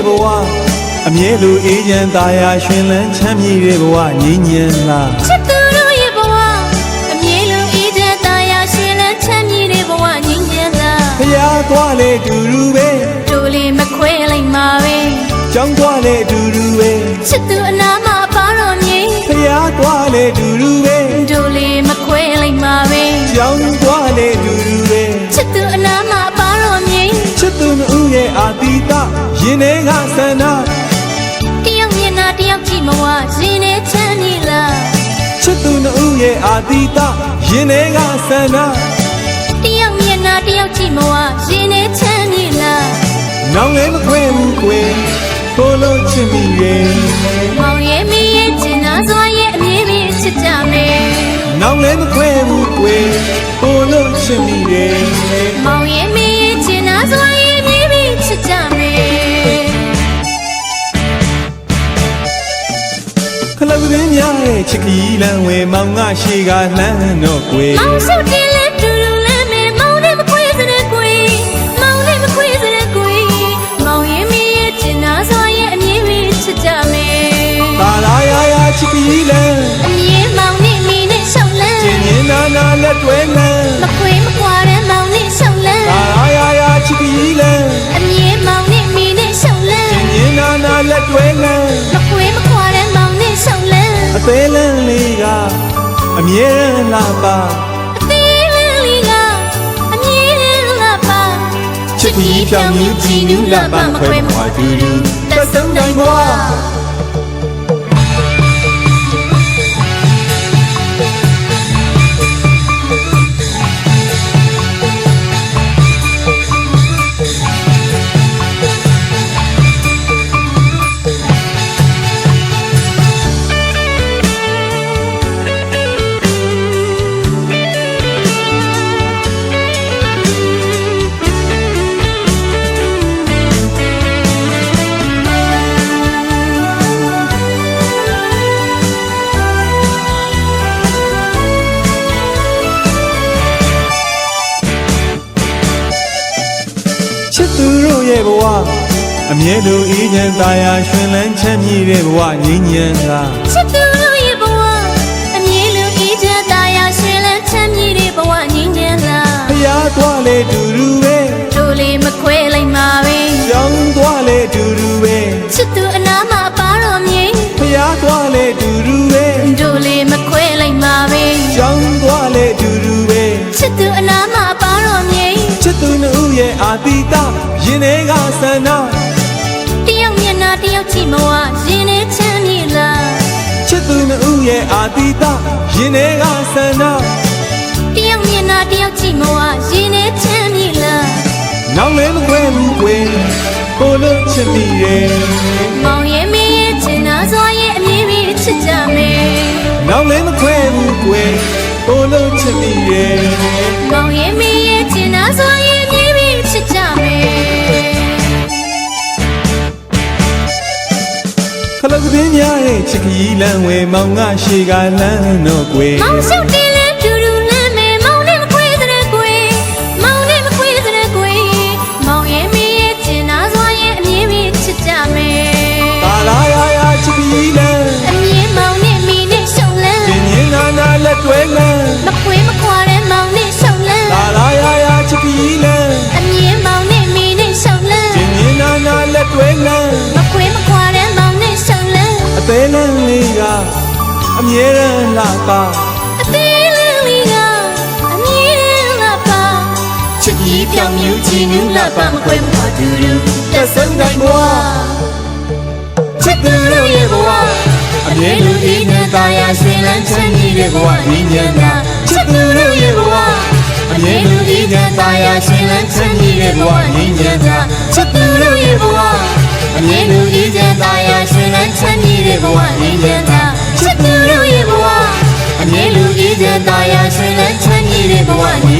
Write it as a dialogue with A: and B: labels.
A: ရဲ့ဘဝအမြဲလိုအေးချမ်းသာယာရှင်လန်းချမ်းမြေတဲ့ဘဝငြိမ်းချမ်းလား
B: ချစ်သူတို့ရဲ့ဘဝအမြဲလုံးအေးချမ်းသာယာရှင်လန်းချမ်းမြေတဲ့ဘဝငြိမ်းချမ်းသာ
A: ဖျားသွားလေတူတူပဲ
B: တို့လေးမခွဲလိုက်မှာပဲ
A: ကြောင်းသွားလေတူတူပဲ
B: ချစ်သူအနာမပါတော်မြင်
A: ဖျားသွားလေတူတူပဲ
B: တို့
A: ရင်ထဲကဆန္ဒ
B: တယောက်မျက်နှာတယောက်ကြည့်မဝရင်နဲ့ချမ်းမြေလား
A: ချစ်သူနှုတ်ရဲ့အာတိတရင်ထဲကဆန္ဒ
B: တယောက်မျက်နှာတယောက်ကြည့်မဝရင်နဲ့ချမ်းမြေလား
A: နောင်လည်းမခွဲဘူးကွယ်ကိုလို့ချစ်မိရဲ့
B: မောင်ရဲ့မင်းရဲ့ချင်နာစွာရဲ့အမြင်လေးချစ်ကြမယ်
A: နောင်လည်းမခွဲဘူးကွယ်ကိုလို့ချစ်မိရဲ့
B: မောင်ရဲ့မင်းရဲ့ချင်နာစွာ
A: ပ်ပင်များရဲ့ချစ်ကီလမ်းဝဲမောင်ငါရှိကလှမ်းတော့ကွယ်
B: မောင်ရှုပ်တင်လဲတူတူလဲမဲမောင်နဲ့မခွေးစတဲ့ကွေမောင်နဲ့မခွေးစတဲ့ကွေမောင်ရဲ့မင်းရဲ့ချင်နာစွာရဲ့အမြင်လေးချစ်ကြမယ်
A: တာလာယာယာချစ်ကီလမ်း
B: အမြင်မောင်နဲ့မင်းနဲ့ရှောက်လန်း
A: ကျင်ရင်နာနာလက်တွဲလမ်း သေးလန်းလေးကအမြဲတမ်းလာပါ
B: အသေးလေးလေးကအမြင်လာပါ
A: ချစ်ကီပြောင်မြူးကြည်နူးလာပါမခွဲမခွာတူတူသက်ဆုံးတိုင်းဘွား ဘဝအမြဲလိုအေးချမ်းသာယာရှင်လန်းချမ်းမြေတဲ့ဘဝငြိမ်းချမ်းသာ
B: ချစ်သူတို့ရဲ့ဘဝအမြင်လုံးအေးချမ်းသာယာရှင်လန်းချမ်းမြေတဲ့ဘဝငြိမ်းချမ်းသာ
A: ဖျားသွားလေတူတူပဲ
B: တို့လေးမခွဲလိုက်မှာပဲ
A: ကြောင်းသွားလေတူတူပဲ
B: ချစ်သူအနာမပါတော်မြင်
A: ဖျားသွားလေတူတူပဲ
B: တို့လေးမခွဲလိုက်မှာပဲ
A: ကြောင်းသွားလေတူတူပဲ
B: ချစ်သူအနာမပါတော်မြင်
A: ချစ်သူနှုတ်ရဲ့အာတိတ ရင်ထဲကဆန္ဒ
B: တယောက်မျက်နှာတယောက်ကြည့်မဝရင်နဲ့ချမ်းမြေလား
A: ချစ်သူနှုတ်ရဲ့အာတိတရင်ထဲကဆန္ဒ
B: တယောက်မျက်နှာတယောက်ကြည့်မဝရင်နဲ့ချမ်းမြေလား
A: နောင်လည်းမခွဲဘူးကွယ်ကိုလို့ချစ်မိရဲ့
B: မောင်ရဲ့မင်းရဲ့ချင်နာစွာရဲ့အမြင်ပြီးချစ်ကြမယ်
A: နောင်လည်းမခွဲဘူးကွယ်ကိုလို့ချစ်မိရဲ့
B: မောင်ရဲ့မင်းရဲ့ချင်နာစွာရဲ့ ခ
A: လကပင်းများရဲ့ချစ်ကီလမ်းဝဲမောင်ငါရှိကလမ်းတော့ကွယ်
B: မောင်ရှုပ်တင်လဲတူတူလမ်းမယ်မောင်နဲ့မခွေးစတဲ့ကွေမောင်နဲ့မခွေးစတဲ့ကွေမောင်ရဲ့မင်းရဲ့ချင်နာစွာရဲ့အမြင်ပြီးချစ်ကြမယ်
A: တာလာယာယာချစ်ကီလမ်း
B: အမြင်မောင်နဲ့မင်းနဲ့ရှုံလန်း
A: ကျင်ရင်နာနာလက်တွဲလမ်း
B: လန်း
A: အသေးလန်းလေးကအမြဲတမ်းလာပါ
B: အသေးလေးလေးကအမြင်လာပါ
A: ချစ်ကြီးပြောင်မြူးချီနူးလာပါမခွဲမခွာတူတူသက်ဆုံးတိုင်းဘဝချစ်သူတို့ရဲ့ဘဝအမြဲတမ်းအေးချမ်းသာယာရှင်လန်းချမ်းမြေတဲ့ဘဝငြိမ်းချမ်းသာချစ်သူတို့ရဲ့ဘဝအမြဲတမ်းအေးချမ်းသာယာရှင်လန်းချမ်းမြေတဲ့ဘဝငြိမ်းချမ်းသာချစ်သူတို့ရဲ့ဘဝအ မြဲတမ်းအေးချမ်းသာယာရှင်လန်းချမ်းမြေတဲ့ဘဝငြိမ်းချမ်းသာချစ်သူတို့ရဲ့ဘဝအမြဲတမ်းအေးချမ်းသာယာရှင်လန်းချမ်းမြေတဲ့ဘဝငြိမ်းချမ်းသာ